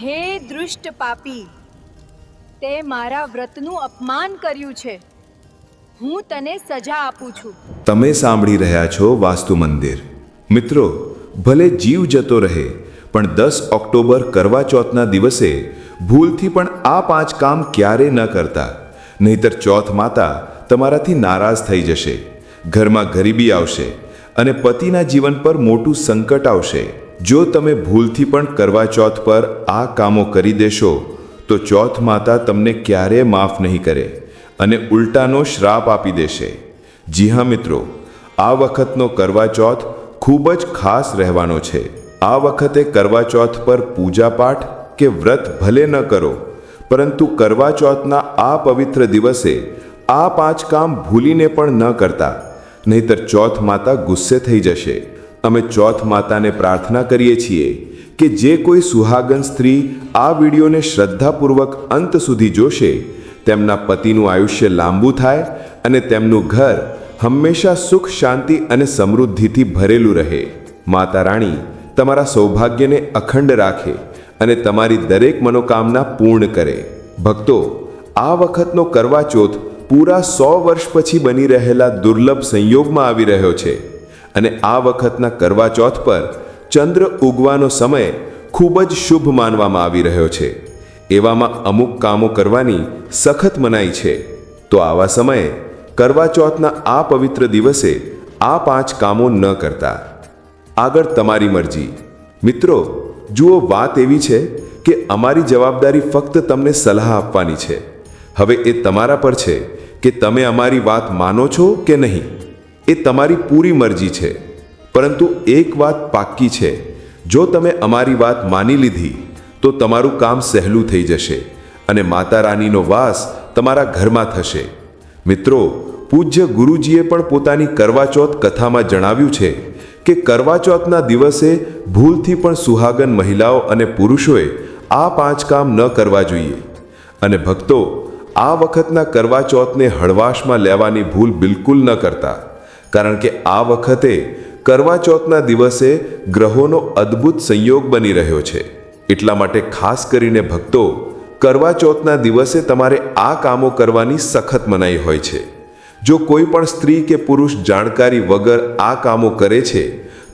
હે દૃષ્ટ પાપી, તે મારા વ્રતનું અપમાન કર્યું છે. હું તને સજા આપું છું. તમે સાંભળી રહ્યા છો વાસ્તુ મંદિર. મિત્રો, ભલે જીવ જતો રહે, પણ દસ ઓક્ટોબર કરવા ચોથના દિવસે ભૂલથી પણ આ પાંચ કામ ક્યારે ન કરતા? નહીતર ચોથ માતા તમારાથી નારાજ થઈ જશે. ઘરમાં ગરીબી આવશે અને પતિના જીવન પર મોટું સંકટ આવશે. જો તમે ભૂલથી પણ કરવા ચોથ પર આ કામો કરી દેશો, તો ચોથ માતા તમને ક્યારેય માફ નહીં કરે અને ઉલટાનો શ્રાપ આપી દેશે. જી હા મિત્રો, આ વખતનો કરવા ચોથ ખૂબ જ ખાસ રહેવાનો છે. આ વખતે કરવા ચોથ પર પૂજા પાઠ કે વ્રત ભલે ન કરો, પરંતુ કરવા ચોથના આ પવિત્ર દિવસે આ પાંચ કામ ભૂલીને પણ ન કરતા, નહીતર ચોથ માતા ગુસ્સે થઈ જશે. અમે ચોથ માતાને પ્રાર્થના કરીએ છીએ કે જે કોઈ સુહાગન સ્ત્રી આ વિડીયોને શ્રદ્ધાપૂર્વક અંત સુધી જોશે, તેમના પતિનું આયુષ્ય લાંબુ થાય અને તેમનું ઘર હંમેશા સુખ, શાંતિ અને સમૃદ્ધિથી ભરેલું રહે. માતા રાણી, તમારા સૌભાગ્યને અખંડ રાખે અને તમારી દરેક મનોકામના પૂર્ણ કરે. ભક્તો, આ વખતનો કરવા ચોથ પૂરા સો વર્ષ પછી બની રહેલા દુર્લભ સંયોગમાં આવી રહ્યો છે. અને આ વખતના કરવા ચોથ પર ચંદ્ર ઉગવાનો સમય ખૂબ જ શુભ માનવામાં આવી રહ્યો છે. એવામાં અમુક કામો કરવાની સખત મનાઈ છે. તો આવા સમયે કરવા ચોથના આ પવિત્ર દિવસે આ પાંચ કામો ન કરતા. આગળ તમારી મરજી. મિત્રો, જુઓ વાત એવી છે કે અમારી જવાબદારી ફક્ત તમને સલાહ આપવાની છે. હવે એ તમારા પર છે કે તમે અમારી વાત માનો છો કે નહીં. એ તમારી પૂરી મરજી છે. પરંતુ એક વાત પાક્કી છે. જો તમે અમારી વાત માની લીધી, તો તમારું કામ સહેલું થઈ જશે અને માતા રાનીનો વાસ તમારા ઘરમાં થશે. મિત્રો, પૂજ્ય ગુરુજીએ પણ પોતાની કરવાચોથ કથામાં જણાવ્યું છે કે કરવાચોથના દિવસે ભૂલથી પણ સુહાગન મહિલાઓ અને પુરુષોએ આ પાંચ કામ ન કરવા જોઈએ. અને ભક્તો, આ વખતના કરવાચોથને હળવાશમાં લેવાની ભૂલ બિલકુલ ન કરતા. કારણ કે આ વખતે કરવા ચોથના દિવસે ગ્રહોનો અદ્ભુત સંયોગ બની રહ્યો છે. એટલા માટે ખાસ કરીને ભક્તો કરવા ચોથના દિવસે તમારે આ કામો કરવાની સખત મનાઈ હોય છે. જો કોઈ પણ સ્ત્રી કે પુરુષ જાણકારી વગર આ કામો કરે છે,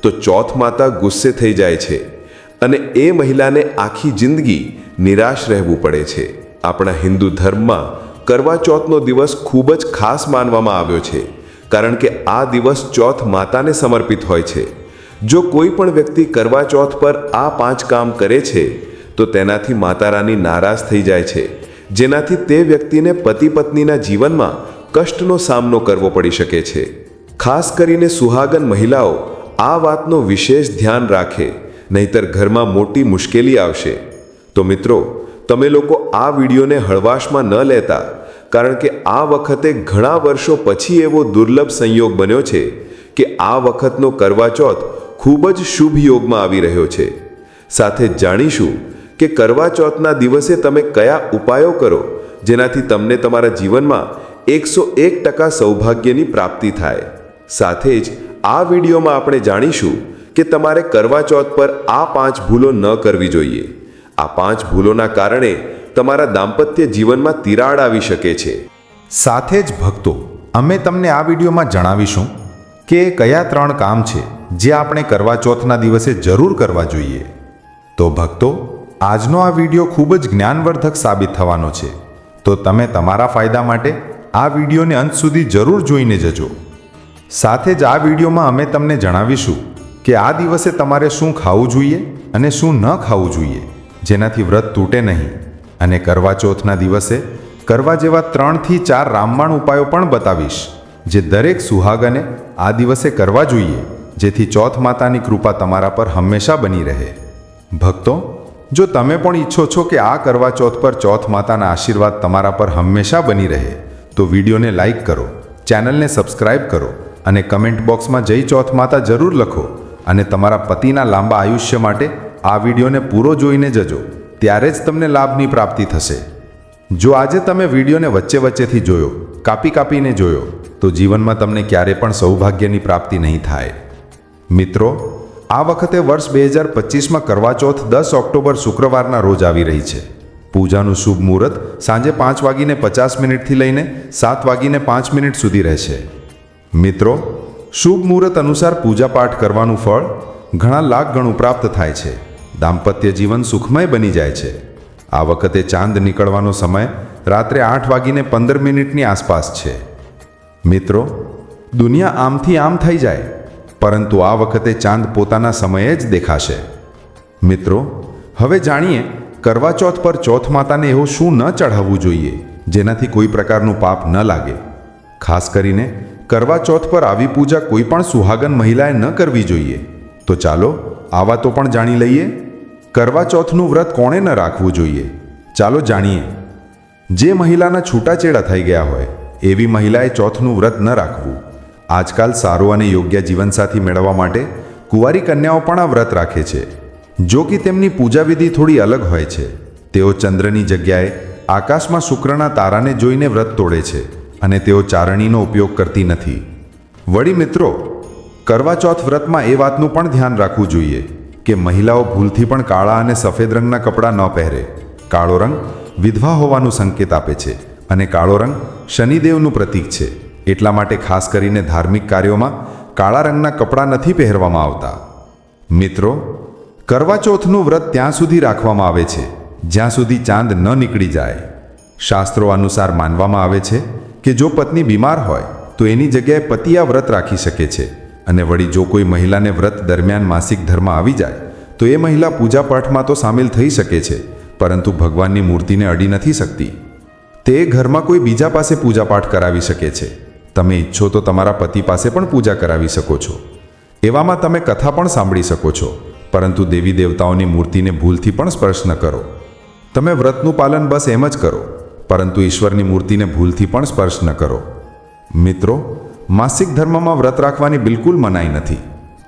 તો ચોથ માતા ગુસ્સે થઈ જાય છે અને એ મહિલાને આખી જિંદગી નિરાશ રહેવું પડે છે. આપણા હિન્દુ ધર્મમાં કરવા ચોથનો દિવસ ખૂબ જ ખાસ માનવામાં આવ્યો છે. કારણ કે આ દિવસ ચોથ માતાને સમર્પિત હોય છે. જો કોઈ પણ વ્યક્તિ કરવા ચોથ પર આ પાંચ કામ કરે છે, તો તેનાથી માતા રાની નારાજ થઈ જાય છે. જેનાથી તે વ્યક્તિને પતિ પત્નીના જીવનમાં કષ્ટનો સામનો કરવો પડી શકે છે. ખાસ કરીને સુહાગન મહિલાઓ આ વાતનો વિશેષ ધ્યાન રાખે, નહીતર ઘરમાં મોટી મુશ્કેલી આવશે. તો મિત્રો, તમે લોકો આ વિડીયોને હળવાશમાં ન લેતા કારણ કે આ વખતે ઘણા વર્ષો પછી એવો દુર્લભ સંયોગ બન્યો છે કે આ વખતનો કરવાચોથ ખૂબ જ શુભ યોગમાં આવી રહ્યો છે. સાથે જાણીશું કે કરવાચોથના દિવસે તમે કયા ઉપાયો કરો જેનાથી તમને તમારા જીવનમાં એકસો એક ટકા સૌભાગ્યની પ્રાપ્તિ થાય. સાથે જ આ વિડીયોમાં આપણે જાણીશું કે તમારે કરવાચોથ પર આ પાંચ ભૂલો ન કરવી જોઈએ. આ પાંચ ભૂલોના કારણે તમારા દાંપત્ય જીવનમાં તિરાડ આવી શકે છે. સાથે જ ભક્તો, અમે તમને આ વિડીયોમાં જણાવીશું કે કયા ત્રણ કામ છે જે આપણે કરવા ચોથના દિવસે જરૂર કરવા જોઈએ. તો ભક્તો, આજનો આ વીડિયો ખૂબ જ જ્ઞાનવર્ધક સાબિત થવાનો છે. તો તમે તમારા ફાયદા માટે આ વિડીયોને અંત સુધી જરૂર જોઈને જજો. સાથે જ આ વિડીયોમાં અમે તમને જણાવીશું કે આ દિવસે તમારે શું ખાવું જોઈએ અને શું ન ખાવું જોઈએ, જેનાથી વ્રત તૂટે નહીં. અને કરવા ચોથના દિવસે કરવા જેવા ત્રણથી ચાર રામબાણ ઉપાયો પણ બતાવીશ, જે દરેક સુહાગને આ દિવસે કરવા જોઈએ, જેથી ચોથ માતાની કૃપા તમારા પર હંમેશા બની રહે. ભક્તો, જો તમે પણ ઈચ્છો છો કે આ કરવા ચોથ પર ચોથ માતાના આશીર્વાદ તમારા પર હંમેશા બની રહે, તો વિડીયોને લાઇક કરો, ચેનલને સબસ્ક્રાઇબ કરો અને કમેન્ટ બોક્સમાં જય ચોથ માતા જરૂર લખો અને તમારા પતિના લાંબા આયુષ્ય માટે આ વિડીયોને પૂરો જોઈને જજો. ત્યારે જ તમને લાભની પ્રાપ્તિ થશે. જો આજે તમે વિડીયોને વચ્ચે વચ્ચેથી જોયો, કાપી કાપીને જોયો, તો જીવનમાં તમને ક્યારે પણ સૌભાગ્યની પ્રાપ્તિ નહીં થાય. મિત્રો, આ વખતે વર્ષ બે હજાર પચીસમાં કરવાચોથ દસ ઓક્ટોબર શુક્રવારના રોજ આવી રહી છે. પૂજાનું શુભ મુહૂર્ત સાંજે પાંચ વાગીને પચાસ મિનિટથી લઈને સાત વાગીને પાંચ મિનિટ સુધી રહેશે. મિત્રો, શુભ મુહૂર્ત અનુસાર પૂજાપાઠ કરવાનું ફળ ઘણા લાખ ગણું પ્રાપ્ત થાય છે. દાંપત્ય જીવન સુખમય બની જાય છે. આ વખતે ચાંદ નીકળવાનો સમય રાત્રે આઠ વાગીને પંદર મિનિટની આસપાસ છે. મિત્રો, દુનિયા આમથી આમ થઈ જાય, પરંતુ આ વખતે ચાંદ પોતાના સમયે જ દેખાશે. મિત્રો, હવે જાણીએ કરવા ચોથ પર ચોથ માતાને એવું શું ન ચઢાવવું જોઈએ, જેનાથી કોઈ પ્રકારનું પાપ ન લાગે. ખાસ કરીને કરવા ચોથ પર આવી પૂજા કોઈ પણ સુહાગન મહિલાએ ન કરવી જોઈએ. તો ચાલો આ વાતો પણ જાણી લઈએ. કરવા ચોથનું વ્રત કોણે ન રાખવું જોઈએ? ચાલો જાણીએ. જે મહિલાના છૂટાછેડા થઈ ગયા હોય, એવી મહિલાએ ચોથનું વ્રત ન રાખવું. આજકાલ સારું અને યોગ્ય જીવનસાથી મેળવવા માટે કુંવારી કન્યાઓ પણ આ વ્રત રાખે છે. જો કે તેમની પૂજાવિધિ થોડી અલગ હોય છે. તેઓ ચંદ્રની જગ્યાએ આકાશમાં શુક્રના તારાને જોઈને વ્રત તોડે છે અને તેઓ ચારણીનો ઉપયોગ કરતી નથી. વળી મિત્રો, કરવાચોથ વ્રતમાં એ વાતનું પણ ધ્યાન રાખવું જોઈએ. કે મહિલાઓ ભૂલથી પણ કાળા અને સફેદ રંગના કપડાં ન પહેરે. કાળો રંગ વિધવા હોવાનું સંકેત આપે છે અને કાળો રંગ શનિદેવનું પ્રતીક છે. એટલા માટે ખાસ કરીને ધાર્મિક કાર્યોમાં કાળા રંગના કપડાં નથી પહેરવામાં આવતા. મિત્રો, કરવાચોથનું વ્રત ત્યાં સુધી રાખવામાં આવે છે, જ્યાં સુધી ચાંદ ન નીકળી જાય. શાસ્ત્રો અનુસાર માનવામાં આવે છે કે જો પત્ની બીમાર હોય, તો એની જગ્યાએ પતિ આ વ્રત રાખી શકે છે. અને વળી જો કોઈ મહિલાને વ્રત દરમિયાન માસિક ધર્મ આવી જાય, તો એ મહિલા પૂજા પાઠમાં તો સામેલ થઈ શકે છે, પરંતુ ભગવાનની મૂર્તિને અડી નથી શકતી. તે ઘરમાં કોઈ બીજા પાસે પૂજાપાઠ કરાવી શકે છે. તમે ઈચ્છો તો તમારા પતિ પાસે પણ પૂજા કરાવી શકો છો. એવામાં તમે કથા પણ સાંભળી શકો છો, પરંતુ દેવી દેવતાઓની મૂર્તિને ભૂલથી પણ સ્પર્શ ન કરો. તમે વ્રતનું પાલન બસ એમ જ કરો, પરંતુ ઈશ્વરની મૂર્તિને ભૂલથી પણ સ્પર્શ ન કરો. મિત્રો માસિક ધર્મમાં વ્રત રાખવાની બિલકુલ મનાઈ નથી.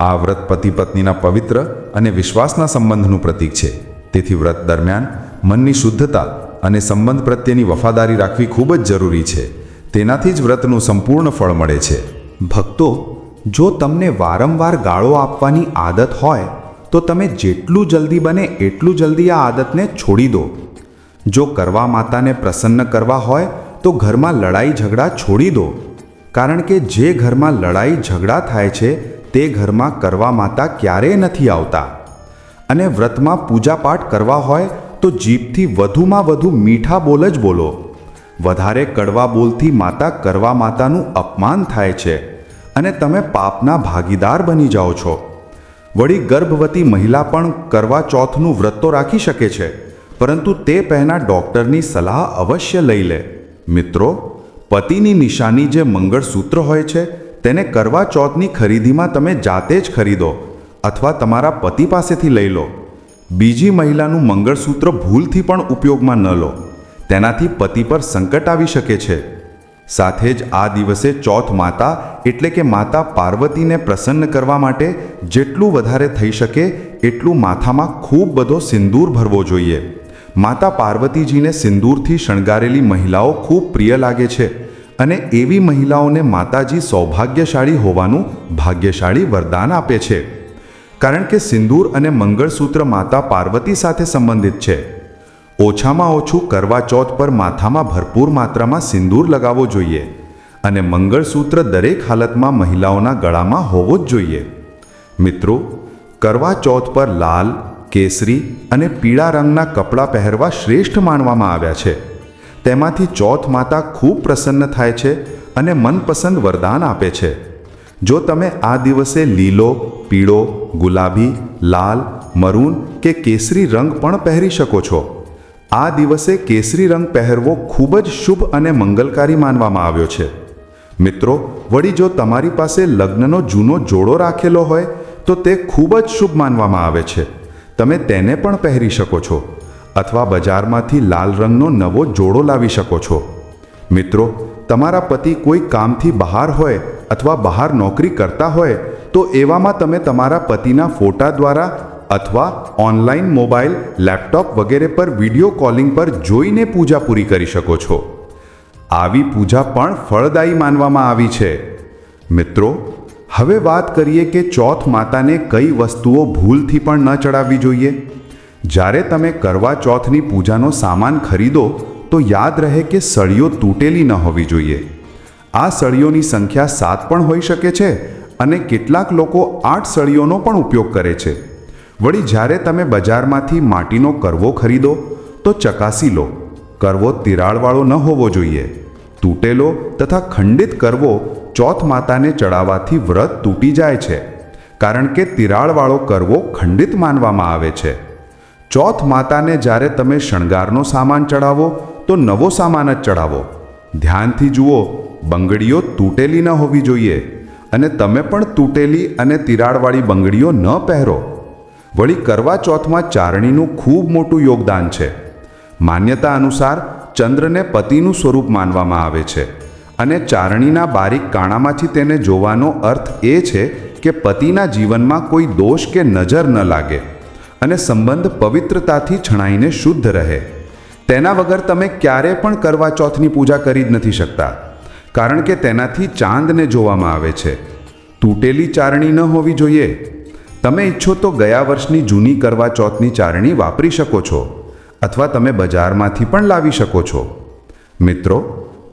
આ વ્રત પતિ પત્નીના પવિત્ર અને વિશ્વાસના સંબંધનું પ્રતીક છે. તેથી વ્રત દરમિયાન મનની શુદ્ધતા અને સંબંધ પ્રત્યેની વફાદારી રાખવી ખૂબ જ જરૂરી છે. તેનાથી જ વ્રતનું સંપૂર્ણ ફળ મળે છે. ભક્તો, જો તમને વારંવાર ગાળો આપવાની આદત હોય, તો તમે જેટલું જલ્દી બને એટલું જલ્દી આ આદતને છોડી દો. જો કરવા માતાને પ્રસન્ન કરવા હોય, તો ઘરમાં લડાઈ ઝઘડા છોડી દો. કારણ કે જે ઘરમાં લડાઈ ઝઘડા થાય છે, તે ઘરમાં કરવા માતા ક્યારેય નથી આવતા. અને વ્રતમાં પૂજાપાઠ કરવા હોય, તો જીભથી વધુમાં વધુ મીઠા બોલ જ બોલો. વધારે કડવા બોલથી માતા કરવા માતાનું અપમાન થાય છે અને તમે પાપના ભાગીદાર બની જાઓ છો. વળી ગર્ભવતી મહિલા પણ કરવા ચોથનું વ્રત તો રાખી શકે છે, પરંતુ તે પહેલાં ડૉક્ટરની સલાહ અવશ્ય લઈ લે. મિત્રો પતિની નિશાની જે મંગળસૂત્ર હોય છે, તેને કરવા ચોથની ખરીદીમાં તમે જાતે જ ખરીદો અથવા તમારા પતિ પાસેથી લઈ લો. બીજી મહિલાનું મંગળસૂત્ર ભૂલથી પણ ઉપયોગમાં ન લો. તેનાથી પતિ પર સંકટ આવી શકે છે. સાથે જ આ દિવસે ચોથ માતા એટલે કે માતા પાર્વતીને પ્રસન્ન કરવા માટે જેટલું વધારે થઈ શકે એટલું માથામાં ખૂબ બધો સિંદૂર ભરવો જોઈએ. માતા પાર્વતીજીને સિંદૂરથી શણગારેલી મહિલાઓ ખૂબ પ્રિય લાગે છે અને એવી મહિલાઓને માતાજી સૌભાગ્યશાળી હોવાનું ભાગ્યશાળી વરદાન આપે છે. કારણ કે સિંદૂર અને મંગળસૂત્ર માતા પાર્વતી સાથે સંબંધિત છે. ઓછામાં ઓછું કરવા ચોથ પર માથામાં ભરપૂર માત્રામાં સિંદૂર લગાવવો જોઈએ અને મંગળસૂત્ર દરેક હાલતમાં મહિલાઓના ગળામાં હોવો જ જોઈએ. મિત્રો કરવા ચોથ પર લાલ કેસરી અને પીળા રંગના કપડાં પહેરવા શ્રેષ્ઠ માનવામાં આવ્યા છે. તેમાંથી ચોથ માતા ખૂબ પ્રસન્ન થાય છે અને મનપસંદ વરદાન આપે છે. જો તમે આ દિવસે લીલો, પીળો, ગુલાબી, લાલ, મરૂન કે કેસરી રંગ પણ પહેરી શકો છો. આ દિવસે કેસરી રંગ પહેરવો ખૂબ જ શુભ અને મંગલકારી માનવામાં આવ્યો છે. મિત્રો, વળી જો તમારી પાસે લગ્નનો જૂનો જોડો રાખેલો હોય, તો તે ખૂબ જ શુભ માનવામાં આવે છે. તમે તેને પણ પહેરી શકો છો અથવા બજારમાંથી લાલ રંગનો નવો જોડો લાવી શકો છો. મિત્રો, તમારા પતિ કોઈ કામથી બહાર હોય અથવા બહાર નોકરી કરતા હોય, તો એવામાં તમે તમારા પતિના ફોટા દ્વારા અથવા ઓનલાઈન મોબાઈલ, લેપટોપ વગેરે પર વીડિયો કોલિંગ પર જોઈને પૂજા પૂરી કરી શકો છો. આવી પૂજા પણ ફળદાયી માનવામાં આવી છે. મિત્રો હવે વાત કરીએ કે ચોથ માતાને કઈ વસ્તુઓ ભૂલથી પણ ન ચડાવવી જોઈએ. જ્યારે તમે કરવા ચોથની પૂજાનો સામાન ખરીદો, તો યાદ રહે કે સળીઓ તૂટેલી ન હોવી જોઈએ. આ સળીઓની સંખ્યા સાત પણ હોઈ શકે છે અને કેટલાક લોકો આઠ સળીઓનો પણ ઉપયોગ કરે છે. વળી જ્યારે તમે બજારમાંથી માટીનો કરવો ખરીદો, તો ચકાસી લો, કરવો તિરાડવાળો ન હોવો જોઈએ. તૂટેલો તથા ખંડિત કરવો ચોથ માતાને ચડાવવાથી વ્રત તૂટી જાય છે. કારણ કે તિરાડવાળો કરવો ખંડિત માનવામાં આવે છે. ચોથ માતાને જ્યારે તમે શણગારનો સામાન ચડાવો, તો નવો સામાન જ ચડાવો. ધ્યાનથી જુઓ, બંગડીઓ તૂટેલી ન હોવી જોઈએ અને તમે પણ તૂટેલી અને તિરાડવાળી બંગડીઓ ન પહેરો. વળી કરવા ચોથમાં ચારણીનું ખૂબ મોટું યોગદાન છે. માન્યતા અનુસાર ચંદ્રને પતિનું સ્વરૂપ માનવામાં આવે છે અને ચારણીના બારીક કાણામાંથી તેને જોવાનો અર્થ એ છે કે પતિના જીવનમાં કોઈ દોષ કે નજર ન લાગે અને સંબંધ પવિત્રતાથી છણાઈને શુદ્ધ રહે. તેના વગર તમે ક્યારે પણ કરવા ચોથની પૂજા કરી જ નથી શકતા, કારણ કે તેનાથી ચાંદને જોવામાં આવે છે. તૂટેલી ચારણી ન હોવી જોઈએ. તમે ઈચ્છો તો ગયા વર્ષની જૂની કરવા ચોથની ચારણી વાપરી શકો છો. અથવા તમે બજારમાંથી પણ લાવી શકો છો. મિત્રો,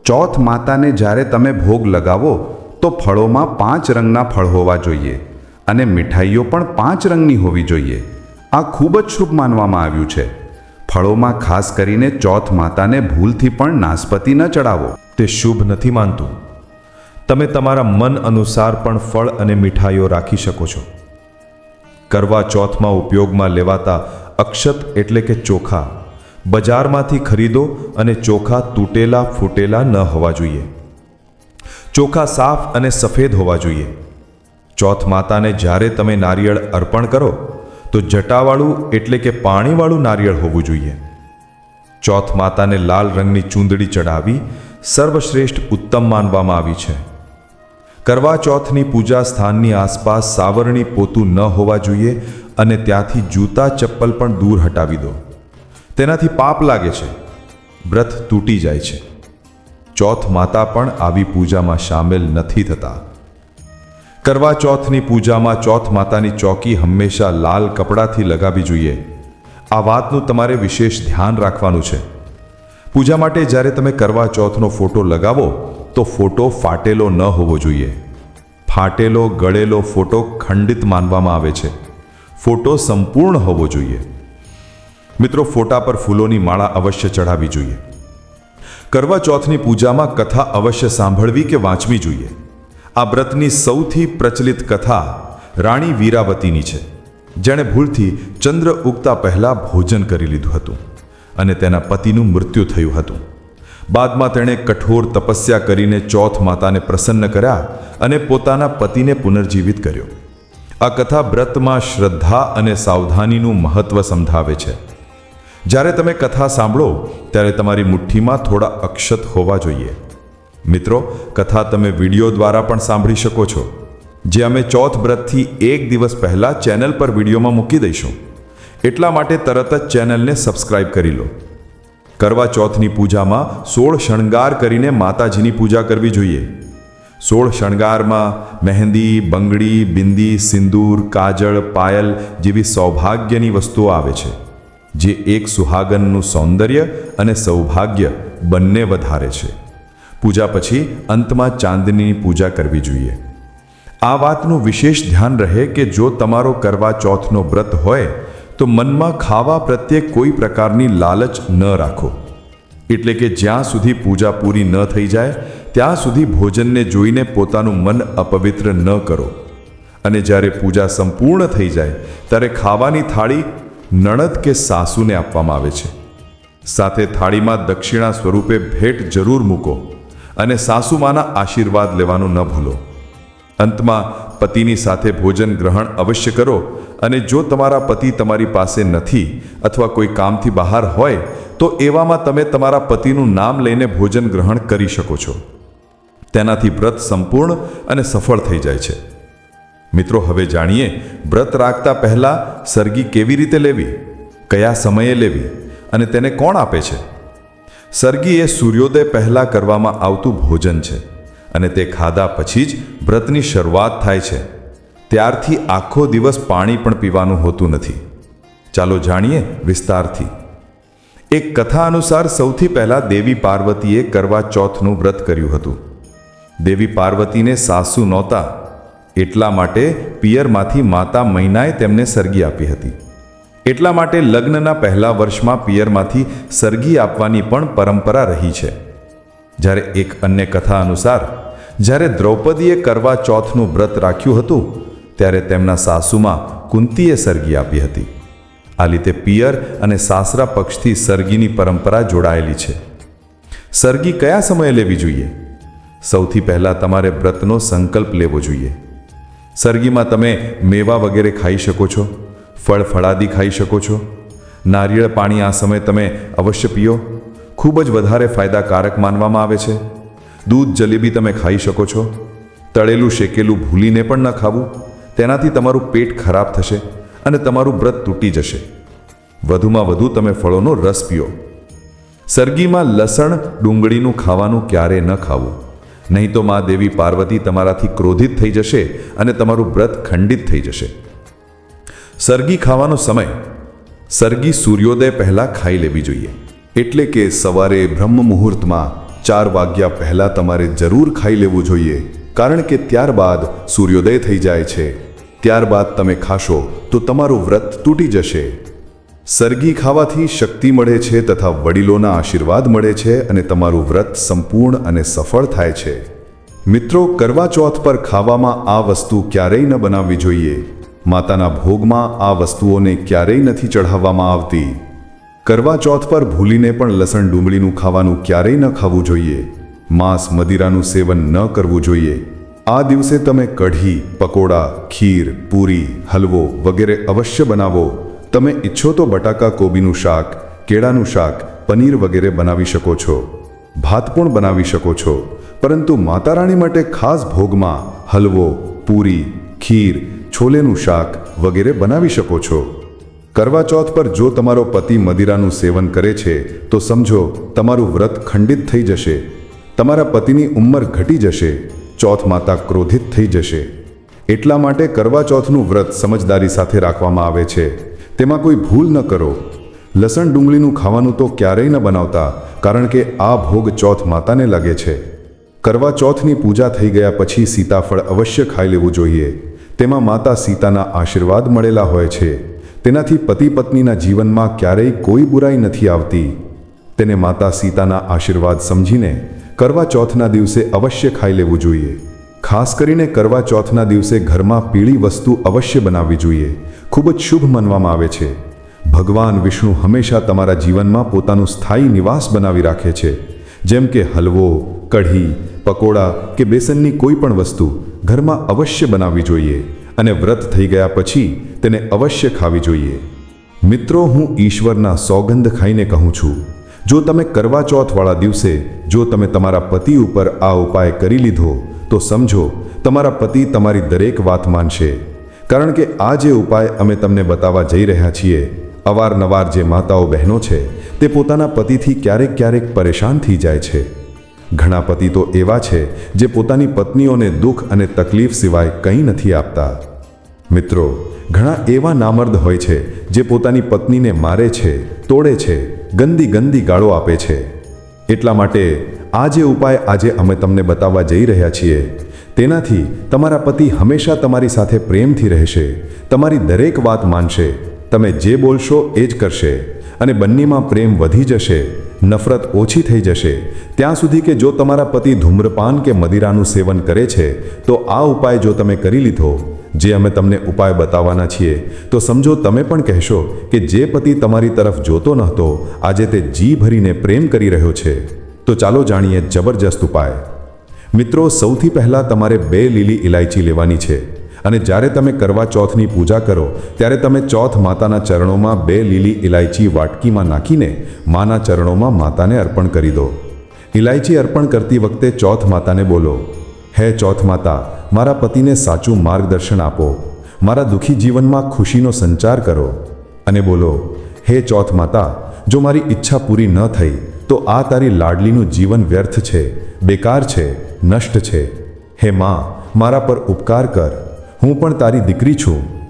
ચોથ માતાને જ્યારે તમે ભોગ લગાવો, તો ફળોમાં પાંચ રંગના ફળ હોવા જોઈએ અને મીઠાઈઓ પણ પાંચ રંગની હોવી જોઈએ. આ ખૂબ જ શુભ માનવામાં આવ્યું છે. ફળોમાં ખાસ કરીને ચોથ માતાને ભૂલથી પણ નાસપતિ ન ચડાવો. તે શુભ નથી માનતું. તમે તમારા મન અનુસાર પણ ફળ અને મીઠાઈઓ રાખી શકો છો. કરવા ચોથમાં ઉપયોગમાં લેવાતા અક્ષત એટલે કે ચોખા. બજારમાંથી ખરીદો અને ચોખા તૂટેલા ફૂટેલા ન હોવા જોઈએ. ચોખા સાફ અને સફેદ હોવા જોઈએ. ચોથ માતાને જ્યારે તમે નારિયેળ અર્પણ કરો, તો જટાવાળું એટલે કે પાણીવાળું નારિયેળ હોવું જોઈએ. ચોથ માતાને લાલ રંગની ચૂંદડી ચડાવી સર્વશ્રેષ્ઠ ઉત્તમ માનવામાં આવી છે. કરવા ચોથની પૂજા સ્થાનની આસપાસ સાવરણી પોતું ન હોવા જોઈએ અને ત્યાંથી જૂતા ચપ્પલ પણ દૂર હટાવી દો. તેનાથી પાપ લાગે છે. વ્રત તૂટી જાય છે. ચોથ માતા પણ આવી પૂજામાં સામેલ નથી થતા. કરવા ચોથની પૂજામાં ચોથ માતાની ચોકી હંમેશા લાલ કપડાથી લગાવી જોઈએ. આ વાતનું તમારે વિશેષ ધ્યાન રાખવાનું છે. પૂજા માટે જ્યારે તમે કરવા ચોથનો ફોટો લગાવો, તો ફોટો ફાટેલો ન હોવો જોઈએ. ફાટેલો, ગળેલો ફોટો ખંડિત માનવામાં આવે છે. ફોટો સંપૂર્ણ હોવો જોઈએ. મિત્રો, ફોટા પર ફૂલોની માળા અવશ્ય ચઢાવવી જોઈએ. કરવા ચોથની પૂજામાં કથા અવશ્ય સાંભળવી કે વાંચવી જોઈએ? આ વ્રતની સૌથી પ્રચલિત કથા રાણી વીરાવતીની છે, જેણે ભૂલથી ચંદ્ર ઉગતા પહેલાં ભોજન કરી લીધું હતું અને તેના પતિનું મૃત્યુ થયું હતું. બાદમાં તેણે કઠોર તપસ્યા કરીને ચોથ માતાને પ્રસન્ન કર્યા અને પોતાના પતિને પુનર્જીવિત કર્યો. આ કથા વ્રતમાં શ્રદ્ધા અને સાવધાનીનું મહત્વ સમજાવે છે. જ્યારે તમે કથા સાંભળો, ત્યારે તમારી મુઠ્ઠીમાં થોડા અક્ષત હોવા જોઈએ. મિત્રો, કથા તમે વીડિયો દ્વારા પણ સાંભળી શકો છો, જે અમે ચોથ વ્રતથી એક દિવસ પહેલાં ચેનલ પર વિડીયોમાં મૂકી દઈશું. એટલા માટે તરત જ ચેનલને સબસ્ક્રાઇબ કરી લો. કરવા ચોથની પૂજામાં સોળ શણગાર કરીને માતાજીની પૂજા કરવી જોઈએ. સોળ શણગારમાં મહેંદી, બંગડી, બિંદી, સિંદૂર, કાજળ, પાયલ જેવી સૌભાગ્યની વસ્તુઓ આવે છે. જે એક સુહાગનનું સૌંદર્ય અને સૌભાગ્ય બંને વધારે છે. પૂજા પછી અંતમાં ચાંદનીની પૂજા કરવી જોઈએ. આ વાતનું વિશેષ ધ્યાન રહે કે જો તમારો કરવા ચોથનો વ્રત હોય, તો મનમાં ખાવા પ્રત્યે કોઈ પ્રકારની લાલચ ન રાખો. એટલે કે જ્યાં સુધી પૂજા પૂરી ન થઈ જાય, ત્યાં સુધી ભોજનને જોઈને પોતાનું મન અપવિત્ર ન કરો. અને જ્યારે પૂજા સંપૂર્ણ થઈ જાય, ત્યારે ખાવાની થાળી નણદ કે સાસુને આપવામાં આવે છે. સાથે થાળીમાં દક્ષિણા સ્વરૂપે ભેટ જરૂર મૂકો અને સાસુમાના આશીર્વાદ લેવાનું ન ભૂલો. અંતમાં પતિની સાથે ભોજન ગ્રહણ અવશ્ય કરો અને જો તમારા પતિ તમારી પાસે નથી અથવા કોઈ કામથી બહાર હોય, તો એવામાં તમે તમારા પતિનું નામ લઈને ભોજન ગ્રહણ કરી શકો છો. તેનાથી વ્રત સંપૂર્ણ અને સફળ થઈ જાય છે. મિત્રો, હવે જાણીએ વ્રત રાખતા પહેલાં સરગી કેવી રીતે લેવી, કયા સમયે લેવી અને તેને કોણ આપે છે? સરગી એ સૂર્યોદય પહેલાં કરવામાં આવતું ભોજન છે અને તે ખાધા પછી જ વ્રતની શરૂઆત થાય છે. ત્યારથી આખો દિવસ પાણી પણ પીવાનું હોતું નથી. ચાલો જાણીએ વિસ્તારથી. એક કથા અનુસાર સૌથી પહેલાં દેવી પાર્વતીએ કરવા ચોથનું વ્રત કર્યું હતું. દેવી પાર્વતીને સાસુ નહોતા એટલા માટે પિયરમાંથી માતા મહિનાએ તેમને સરગી આપી હતી. એટલા માટે લગ્નના પહેલા વર્ષમાં પિયરમાંથી સરગી આપવાની પણ પરંપરા રહી છે. જ્યારે એક અન્ય કથા અનુસાર, જ્યારે દ્રૌપદીએ કરવા ચોથનું વ્રત રાખ્યું હતું, ત્યારે તેમના સાસુમાં કુંતીએ સરગી આપી હતી. આ રીતે પિયર અને સાસરા પક્ષથી સરગીની પરંપરા જોડાયેલી છે. સરગી કયા સમયે લેવી જોઈએ? સૌથી પહેલાં તમારે વ્રતનો સંકલ્પ લેવો જોઈએ. સરગીમાં તમે મેવા વગેરે ખાઈ શકો છો, ફળ ફળાદી ખાઈ શકો છો. નારિયેળ પાણી આ સમયે તમે અવશ્ય પીઓ. ખૂબ જ વધારે ફાયદાકારક માનવામાં આવે છે. દૂધ, જલેબી તમે ખાઈ શકો છો. તળેલું, શેકેલું ભૂલીને પણ ન ખાવું. તેનાથી તમારું પેટ ખરાબ થશે અને તમારું વ્રત તૂટી જશે. વધુમાં વધુ તમે ફળોનો રસ પીઓ. સરગીમાં લસણ ડુંગળીનું ખાવાનું ક્યારે ન ખાવું. નહીં તો મા દેવી પાર્વતી તમારાથી ક્રોધિત થઈ જશે અને તમારું વ્રત ખંડિત થઈ જશે. સરગી ખાવાનો સમય. સરગી સૂર્યોદય પહેલાં ખાઈ લેવી જોઈએ. એટલે કે સવારે બ્રહ્મ મુહૂર્તમાં ચાર વાગ્યા પહેલાં તમારે જરૂર ખાઈ લેવું જોઈએ. કારણ કે ત્યારબાદ સૂર્યોદય થઈ જાય છે. ત્યારબાદ તમે ખાશો તો તમારું વ્રત તૂટી જશે. સરગી ખાવાથી શક્તિ મળે છે તથા વડીલોના આશીર્વાદ મળે છે અને તમારું વ્રત સંપૂર્ણ અને સફળ થાય છે. મિત્રો, કરવા ચોથ પર ખાવામાં આ વસ્તુ ક્યારેય ન બનાવવી જોઈએ. માતાના ભોગમાં આ વસ્તુઓને ક્યારેય નથી ચઢાવવામાં આવતી. કરવા ચોથ પર ભૂલીને પણ લસણ ડુંગળીનું ખાવાનું ક્યારેય ન ખાવું જોઈએ. માંસ મદિરાનું સેવન ન કરવું જોઈએ. આ દિવસે તમે કઢી, પકોડા, ખીર, પૂરી, હલવો વગેરે અવશ્ય બનાવો. તમે ઈચ્છો તો બટાકા, કોબીનું શાક, કેળાનું શાક, પનીર વગેરે બનાવી શકો છો. ભાત પણ બનાવી શકો છો. પરંતુ માતા રાણી માટે ખાસ ભોગમાં હલવો, પૂરી, ખીર, છોલેનું શાક વગેરે બનાવી શકો છો. કરવા ચોથ પર જો તમારો પતિ મદિરાનું સેવન કરે છે, તો સમજો તમારું વ્રત ખંડિત થઈ જશે. તમારા પતિની ઉંમર ઘટી જશે. ચોથ માતા ક્રોધિત થઈ જશે. એટલા માટે કરવા ચોથનું વ્રત સમજદારી સાથે રાખવામાં આવે છે. તેમાં કોઈ ભૂલ ન કરો. લસણ ડુંગળીનું ખાવાનું તો ક્યારેય ન બનાવતા, કારણ કે આ ભોગ ચોથ માતાને લાગે છે. કરવા ચોથની પૂજા થઈ ગયા પછી સીતાફળ અવશ્ય ખાઈ લેવું જોઈએ. તેમાં માતા સીતાના આશીર્વાદ મળેલા હોય છે. તેનાથી પતિ પત્નીના જીવનમાં ક્યારેય કોઈ બુરાઈ નથી આવતી. તેને માતા સીતાના આશીર્વાદ સમજીને કરવા ચોથના દિવસે અવશ્ય ખાઈ લેવું જોઈએ. ખાસ કરીને કરવા ચોથના દિવસે ઘરમાં પીળી વસ્તુ અવશ્ય બનાવવી જોઈએ. ખૂબ જ શુભ માનવામાં આવે છે. ભગવાન વિષ્ણુ હંમેશા તમારા જીવનમાં પોતાનું સ્થાયી નિવાસ બનાવી રાખે છે. જેમ કે હલવો, કઢી, પકોડા કે બેસનની કોઈ પણ વસ્તુ ઘરમાં અવશ્ય બનાવવી જોઈએ અને વ્રત થઈ ગયા પછી તેને અવશ્ય ખાવી જોઈએ. મિત્રો, હું ઈશ્વરના સોગંધ ખાઈને કહું છું, જો તમે કરવા ચોથવાળા દિવસે જો તમે તમારા પતિ ઉપર આ ઉપાય કરી લીધો, તો સમજો, તમારા પતિ તમારી દરેક વાત માનશે. કારણ કે આ જે ઉપાય અમે તમને બતાવવા જઈ રહ્યા છીએ, અવારનવાર જે માતાઓ બહેનો છે, તે પોતાના પતિથી ક્યારેક ક્યારેક પરેશાન થઈ જાય છે. ઘણા પતિ તો એવા છે, જે પોતાની પત્નીઓને દુઃખ અને તકલીફ સિવાય કંઈ નથી આપતા. મિત્રો, ઘણા એવા નામર્દ હોય છે, જે પોતાની પત્નીને મારે છે, તોડે છે, ગંદી ગંદી ગાળો આપે છે. એટલા માટે આ જે ઉપાય આજે અમે તમને બતાવવા જઈ રહ્યા છીએ તેનાથી તમારા પતિ હંમેશા તમારી સાથે પ્રેમથી રહેશે. તમારી દરેક વાત માનશે. તમે જે બોલશો એ જ કરશે. અને બંનેમાં પ્રેમ વધી જશે. નફરત ઓછી થઈ જશે. ત્યાં સુધી કે જો તમારા પતિ ધૂમ્રપાન કે મદિરાનું સેવન કરે છે, તો આ ઉપાય જો તમે કરી લીધો, જે અમે તમને ઉપાય બતાવવાના છીએ, તો સમજો તમે પણ કહેશો કે જે પતિ તમારી તરફ જોતો નહોતો, આજે તે જી ભરીને પ્રેમ કરી રહ્યો છે. તો ચાલો જાણીએ જબરજસ્ત ઉપાય. મિત્રો, સૌથી પહેલાં તમારે બે લીલી ઇલાયચી લેવાની છે અને જ્યારે તમે કરવા ચોથની પૂજા કરો, ત્યારે તમે ચોથ માતાના ચરણોમાં બે લીલી ઇલાયચી વાટકીમાં નાખીને માના ચરણોમાં માતાને અર્પણ કરી દો. ઇલાયચી અર્પણ કરતી વખતે ચોથ માતાને બોલો, હે ચોથ માતા, મારા પતિને સાચું માર્ગદર્શન આપો. મારા દુઃખી જીવનમાં ખુશીનો સંચાર કરો. અને બોલો, હે ચોથ માતા, જો મારી ઈચ્છા પૂરી ન થઈ, તો આ તારી લાડલીનું જીવન વ્યર્થ છે, બેકાર છે. નષ્ટ છે. હે માં, મારા પર ઉપકાર કર. હું પણ તારી દીકરી છું.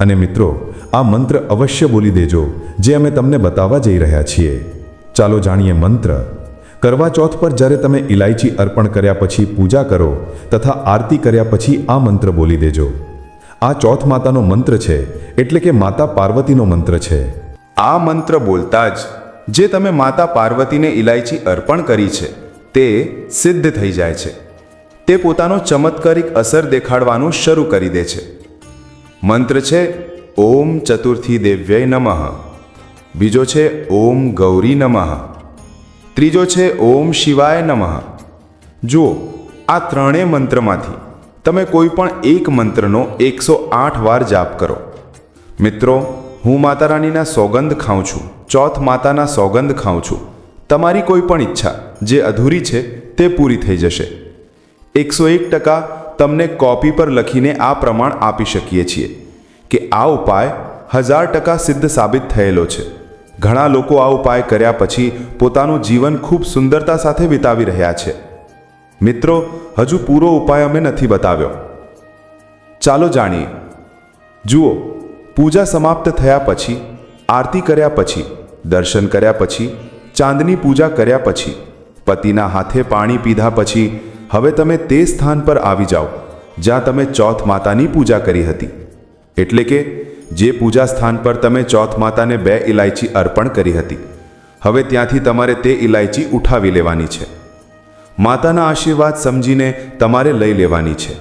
અને મિત્રો, આ મંત્ર અવશ્ય બોલી દેજો, જે અમે તમને બતાવવા જઈ રહ્યા છીએ. ચાલો જાણીએ મંત્ર. કરવા ચોથ પર જ્યારે તમે ઇલાયચી અર્પણ કર્યા પછી પૂજા કરો, તથા આરતી કર્યા પછી આ મંત્ર બોલી દેજો. આ ચોથ માતાનો મંત્ર છે, એટલે કે માતા પાર્વતીનો મંત્ર છે. આ મંત્ર બોલતા જ, જે તમે માતા પાર્વતીને ઇલાયચી અર્પણ કરી છે તે સિદ્ધ થઈ જાય છે. તે પોતાનો ચમત્કારિક અસર દેખાડવાનું શરૂ કરી દે છે. મંત્ર છે, ઓમ ચતુર્થી દેવ્યય નમઃ. બીજો છે, ઓમ ગૌરી નમઃ. ત્રીજો છે, ઓમ શિવાય નમઃ. જુઓ, આ ત્રણેય મંત્રમાંથી તમે કોઈ પણ એક મંત્રનો એકસો આઠ વાર જાપ કરો. મિત્રો, હું માતા રાણીના સોગંદ ખાઉં છું, ચોથ માતાના સોગંદ ખાઉં છું. તમારી કોઈ પણ ઈચ્છા જે અધૂરી છે, તે પૂરી થઈ જશે. એકસો એક ટકા તમને કોપી પર લખીને આ પ્રમાણ આપી શકીએ છીએ કે આ ઉપાય હજાર ટકા સિદ્ધ સાબિત થયેલો છે. ઘણા લોકો આ ઉપાય કર્યા પછી પોતાનું જીવન ખૂબ સુંદરતા સાથે વિતાવી રહ્યા છે. મિત્રો, હજુ પૂરો ઉપાય અમે નથી બતાવ્યો. ચાલો જાણીએ. જુઓ, પૂજા સમાપ્ત થયા પછી, આરતી કર્યા પછી, દર્શન કર્યા પછી, ચાંદની પૂજા કર્યા પછી પતિના હાથે પાણી પીધા પછી હવે તમે તે સ્થાન પર આવી જાઓ, જ્યાં તમે ચોથ માતાની પૂજા કરી હતી. એટલે કે, જે પૂજા સ્થાન પર તમે ચોથ માતાને બે ઇલાયચી અર્પણ કરી હતી, હવે ત્યાંથી તમારે તે ઇલાયચી ઉઠાવી લેવાની છે. માતાના આશીર્વાદ સમજીને તમારે લઈ લેવાની છે.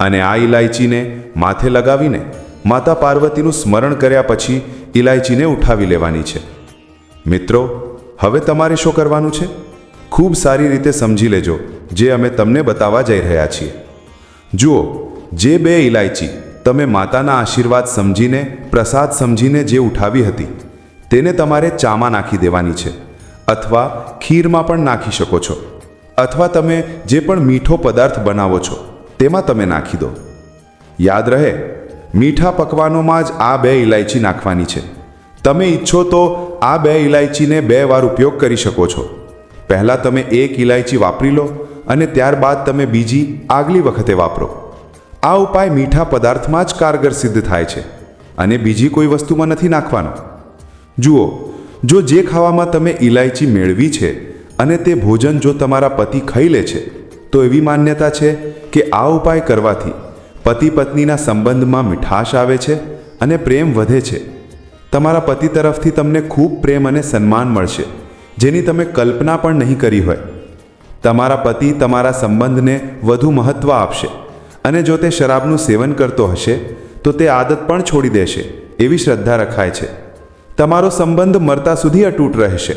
અને આ ઇલાયચીને માથે લગાવીને માતા પાર્વતીનું સ્મરણ કર્યા પછી ઇલાયચીને ઉઠાવી લેવાની છે. મિત્રો, હવે તમારે શું કરવાનું છે? ખૂબ સારી રીતે સમજી લેજો, જે અમે તમને બતાવવા જઈ રહ્યા છીએ. જુઓ, જે બે ઇલાયચી તમે માતાના આશીર્વાદ સમજીને, પ્રસાદ સમજીને જે ઉઠાવી હતી, તેને તમારે ચામાં નાખી દેવાની છે, અથવા ખીરમાં પણ નાખી શકો છો, અથવા તમે જે પણ મીઠો પદાર્થ બનાવો છો, તેમાં તમે નાખી દો. યાદ રહે, મીઠા પકવાનોમાં જ આ બે ઇલાયચી નાખવાની છે. તમે ઈચ્છો તો આ બે ઇલાયચીને બે વાર ઉપયોગ કરી શકો છો. પહેલાં તમે એક ઇલાયચી વાપરી લો અને ત્યારબાદ તમે બીજી આગલી વખતે વાપરો. આ ઉપાય મીઠા પદાર્થમાં જ કારગર સિદ્ધ થાય છે અને બીજી કોઈ વસ્તુમાં નથી નાખવાનો. જુઓ, જો જે ખાવામાં તમે ઇલાયચી મેળવી છે અને તે ભોજન જો તમારા પતિ ખાઈ લે છે, તો એવી માન્યતા છે કે આ ઉપાય કરવાથી પતિ પત્નીના સંબંધમાં મીઠાશ આવે છે અને પ્રેમ વધે છે. તમારા પતિ તરફથી તમને ખૂબ પ્રેમ અને સન્માન મળશે. જેની તમે કલ્પના પણ નહીં કરી હોય. તમારા પતિ તમારા સંબંધને વધુ મહત્ત્વ આપશે અને જો તે શરાબનું સેવન કરતો હશે, તો તે આદત પણ છોડી દેશે, એવી શ્રદ્ધા રખાય છે. તમારો સંબંધ મરતા સુધી અતૂટ રહેશે.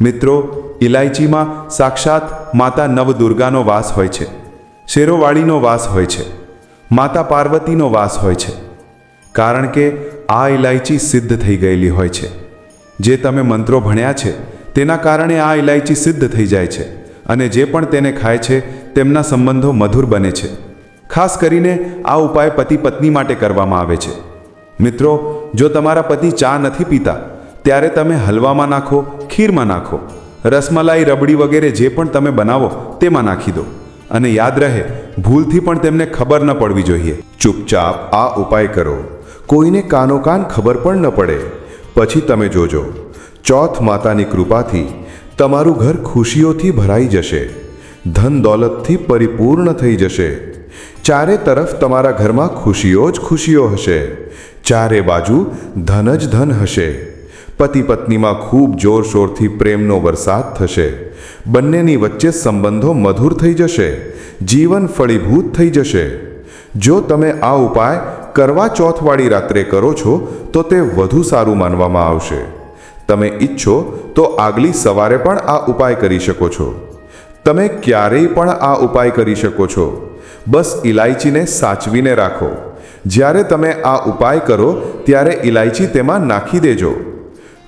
મિત્રો, ઇલાયચીમાં સાક્ષાત માતા નવદુર્ગાનો વાસ હોય છે. શેરોવાળીનો વાસ હોય છે. માતા પાર્વતીનો વાસ હોય છે. કારણ કે આ ઇલાયચી સિદ્ધ થઈ ગયેલી હોય છે. જે તમે મંત્રો ભણ્યા છે તેના કારણે આ ઇલાયચી સિદ્ધ થઈ જાય છે અને જે પણ તેને ખાય છે, તેમના સંબંધો મધુર બને છે. ખાસ કરીને આ ઉપાય પતિ પત્ની માટે કરવામાં આવે છે. મિત્રો, જો તમારા પતિ ચા નથી પીતા, ત્યારે તમે હલવામાં નાખો, ખીરમાં નાખો. રસમલાઈ, રબડી વગેરે જે પણ તમે બનાવો, તેમાં નાખી દો. અને યાદ રહે, ભૂલથી પણ તેમને ખબર ન પડવી જોઈએ. ચૂપચાપ આ ઉપાય કરો. કોઈને કાનો કાન ખબર પણ ન પડે. પછી તમે જોજો. ચોથ માતાની કૃપાથી તમારું ઘર ખુશીઓથી ભરાઈ જશે. ધન દોલતથી પરિપૂર્ણ થઈ જશે. ચારે તરફ તમારા ઘરમાં ખુશીઓ જ ખુશીઓ હશે. ચારે બાજુ ધન જ ધન હશે. પતિ પત્નીમાં ખૂબ જોરશોરથી પ્રેમનો વરસાદ થશે. બંનેની વચ્ચે સંબંધો મધુર થઈ જશે. જીવન ફળીભૂત થઈ જશે. જો તમે આ ઉપાય કરવા ચોથવાળી રાત્રે કરો છો, તો તે વધુ સારું માનવામાં આવશે. તમે ઈચ્છો તો આગલી સવારે પણ આ ઉપાય કરી શકો છો. તમે ક્યારેય પણ આ ઉપાય કરી શકો છો. બસ ઇલાયચીને સાચવીને રાખો. જ્યારે તમે આ ઉપાય કરો, ત્યારે ઇલાયચી તેમાં નાખી દેજો.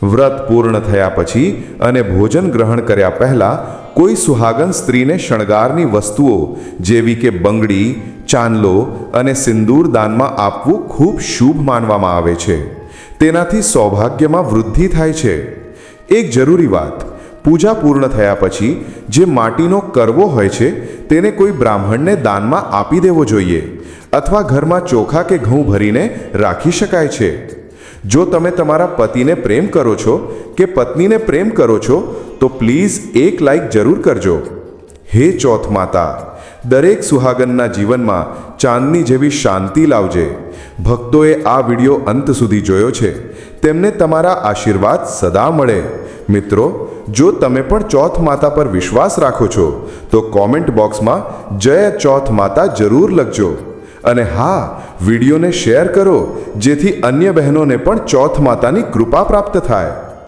વ્રત પૂર્ણ થયા પછી અને ભોજન ગ્રહણ કર્યા પહેલાં કોઈ સુહાગન સ્ત્રીને શણગારની વસ્તુઓ, જેવી કે બંગડી, ચાંદલો અને સિંદૂર દાનમાં આપવું ખૂબ શુભ માનવામાં આવે છે. તેનાથી સૌભાગ્યમાં વૃદ્ધિ થાય છે. એક જરૂરી વાત, પૂજા પૂર્ણ થયા પછી જે માટીનો કરવો હોય છે, તેને કોઈ બ્રાહ્મણને દાનમાં આપી દેવો જોઈએ અથવા ઘરમાં ચોખા કે ઘઉં ભરીને રાખી શકાય છે. જો તમે તમારા પતિને પ્રેમ કરો છો કે પત્નીને પ્રેમ કરો છો, તો પ્લીઝ એક લાઈક જરૂર કરજો. હે ચોથ માતા! દરેક સુહાગનના જીવનમાં ચાંદની જેવી શાંતિ લાવજે. ભક્તોએ આ વિડિયો અંત સુધી જોયો છે. તેમને તમારા આશીર્વાદ સદા મળે. મિત્રો, જો તમે પણ ચોથ માતા પર વિશ્વાસ રાખો છો, તો કોમેન્ટ બોક્સમાં જય ચોથ માતા જરૂર લખજો. અને હા, વિડીયોને શેર કરો, જેથી અન્ય બહેનોને પણ ચોથ માતાની કૃપા પ્રાપ્ત થાય.